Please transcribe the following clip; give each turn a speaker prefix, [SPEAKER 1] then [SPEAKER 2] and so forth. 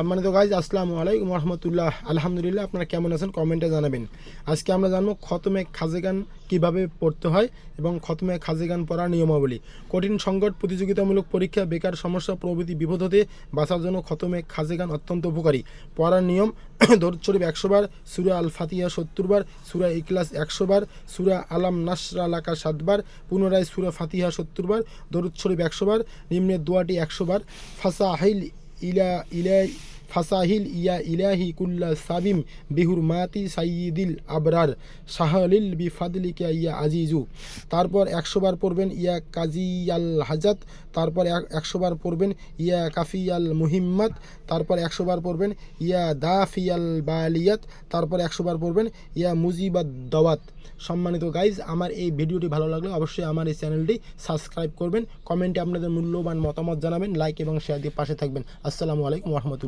[SPEAKER 1] সম্মানিত গাইজ আসসালামু আলাইকুম রহমতুল্লাহ আলহামদুলিল্লাহ, আপনারা কেমন আছেন? কমেন্টে জানাবেন। আজকে আমরা জানব খতমে খাজে গান কীভাবে পড়তে হয় এবং খতমে খাজে গান পড়ার নিয়মাবলী। কঠিন সংকট, প্রতিযোগিতামূলক পরীক্ষা, বেকার সমস্যা, প্রভৃতি বিপদ হতে বাঁচার জন্য খতমে খাজে গান অত্যন্ত উপকারী। পড়ার নিয়ম, দরুদ শরীফ একশো বার, সুরা আল ফাতিহা সত্তর বার, সুরা ইকলাস একশো বার, সুরা আলাম নাসরা লাকা সাতবার পুনরায় সুরা ফাতিহা সত্তর বার, দরুদ একশো বার নিম্নের দোয়াটি একশো বার ফাসা হাইল ila ile ফাসাহিল ইয়া ইলাহি কুল্লা সাবিম বিহুর মাতি সাইয়িদিল আবরার সাহলিল বি ফাদলিকা ইয়া আজিজু। তারপর একশো বার পড়বেন ইয়া কাজিয়াল হাজাত, তারপর এক- একশো বার পড়বেন ইয়া কাফিয়াল মুহিম্মত, তারপর একশো বার পড়বেন ইয়া দাফিয়াল বালিয়াত, তারপর একশো বার পড়বেন ইয়া মুজিবাদ দাওয়াত। সম্মানিত গাইজ, আমার এই ভিডিওটি ভালো লাগলে অবশ্যই আমার এই চ্যানেলটি সাবস্ক্রাইব করবেন। কমেন্টে আপনাদের মূল্যবান মতামত জানাবেন, লাইক এবং শেয়ার দিয়ে পাশে থাকবেন। আসসালামু আলাইকুম রহমতুল্লাহ।